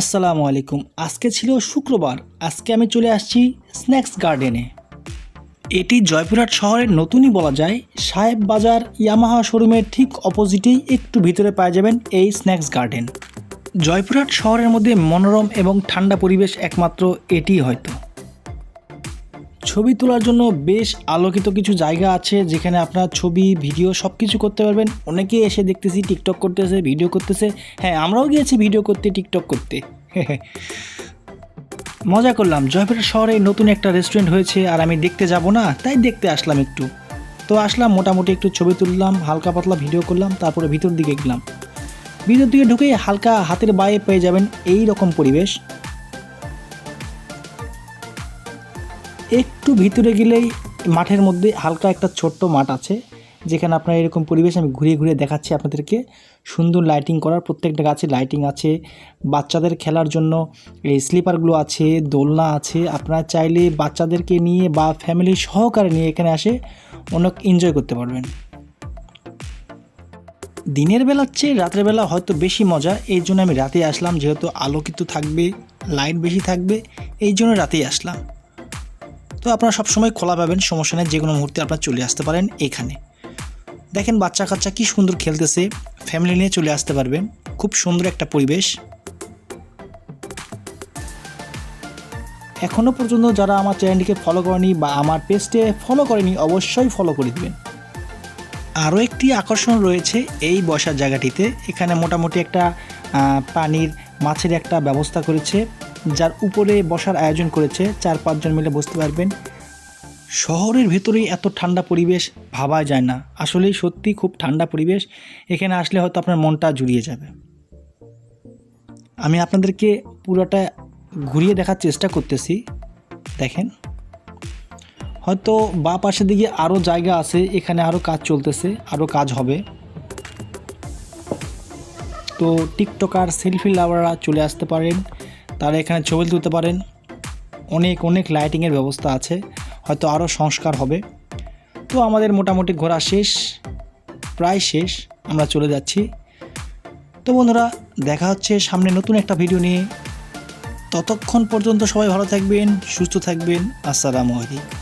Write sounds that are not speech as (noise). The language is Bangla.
আসসালামু আলাইকুম। আজকে ছিল শুক্রবার। আজকে আমি চলে আসছি স্ন্যাক্স গার্ডেনে। এটি জয়পুরহাট শহরের নতুনই বলা যায়। সাহেব বাজার ইয়ামাহা শোরুমের ঠিক অপোজিটেই একটু ভিতরে পাওয়া যাবেন এই স্ন্যাক্স গার্ডেন। জয়পুরহাট শহরের মধ্যে মনোরম এবং ঠান্ডা পরিবেশ একমাত্র এটি হয়তো। ছবি তোলার জন্য বেশ আলোকিত কিছু জায়গা আছে, যেখানে আপনার ছবি, ভিডিও সব কিছু করতে পারবেন। অনেকে এসে দেখতেছি টিকটক করতেছে, ভিডিও করতেছে। হ্যাঁ আমরাও গিয়েছি ভিডিও করতে, টিকটক করতে। (laughs) মজা করলাম। জয়পুর শহরে নতুন একটা রেস্টুরেন্ট হয়েছে আর আমি দেখতে যাব না, তাই দেখতে আসলাম একটু। তো আসলাম, মোটামুটি একটু ছবি তুললাম, হালকা পাতলা ভিডিও করলাম, তারপরে ভিতর দিকে গেলাম। ভিতর দিকে ঢুকে হালকা হাতের বায়ে পেয়ে যাবেন এই রকম পরিবেশ। একটু ভিতরে গেলেই মাঠের মধ্যে হালকা একটা ছোট্ট মাঠ আছে, যেখানে আপনার এরকম পরিবেশ আমি ঘুরিয়ে ঘুরিয়ে দেখাচ্ছি আপনাদেরকে। সুন্দর লাইটিং করার প্রত্যেকটা গাছে লাইটিং আছে। বাচ্চাদের খেলার জন্য এই স্লিপারগুলো আছে, দোলনা আছে। আপনারা চাইলে বাচ্চাদেরকে নিয়ে বা ফ্যামিলি সহকারে নিয়ে এখানে আসে, অনেক এনজয় করতে পারবেন। দিনের বেলার চেয়ে রাতের বেলা হয়তো বেশি মজা, এই জন্য আমি রাতে আসলাম, যেহেতু আলোকিত থাকবে লাইট বেশি থাকবে, এই জন্য রাতেই আসলাম। তো আপনারা সবসময় খোলা পাবেন, সমস্যা নেই যে কোনো মুহূর্তে আপনারা চলে আসতে পারেন এখানে। দেখেন বাচ্চা কাচ্চা কি সুন্দর খেলতেছে ফ্যামিলি নিয়ে চলে আসতে পারবেন, খুব সুন্দর একটা পরিবেশ। এখনও পর্যন্ত যারা আমার চ্যানেলটিকে ফলো করেনি বা আমার পেজটে ফলো করেনি, অবশ্যই ফলো করে দিবেন। আরও একটি আকর্ষণ রয়েছে এই বসার জায়গাটিতে। এখানে মোটামুটি একটা পানির মাছের একটা ব্যবস্থা করেছে। যার উপরে বসার আয়োজন করেছে চার পাঁচজন মিলে বসতে পারবেন। শহরের ভেতরেই এত ঠান্ডা পরিবেশ ভাবা যায় না। আসলেই সত্যি খুব ঠান্ডা পরিবেশ। এখানে আসলে হয়তো আপনার মনটা জুড়িয়ে যাবে। আমি আপনাদেরকে পুরোটা ঘুরিয়ে দেখার চেষ্টা করতেছি। দেখেন। হয়তো বা পাশের দিকে আরও জায়গা আছে, এখানে আরও কাজ চলতেছে আরও কাজ হবে। তো টিকটকার, সেলফি লাভাররা চলে আসতে পারেন। তারা এখানে ছবি তুলতে পারেন। অনেক অনেক লাইটিংয়ের ব্যবস্থা আছে। হয়তো আরও সংস্কার হবে। তো আমাদের মোটামুটি ঘোরা শেষ, প্রায় শেষ। আমরা চলে যাচ্ছি। তো বন্ধুরা, দেখা হচ্ছে সামনে নতুন একটা ভিডিও নিয়ে। ততক্ষণ পর্যন্ত সবাই ভালো থাকবেন, সুস্থ থাকবেন। আসসালামু আলাইকুম।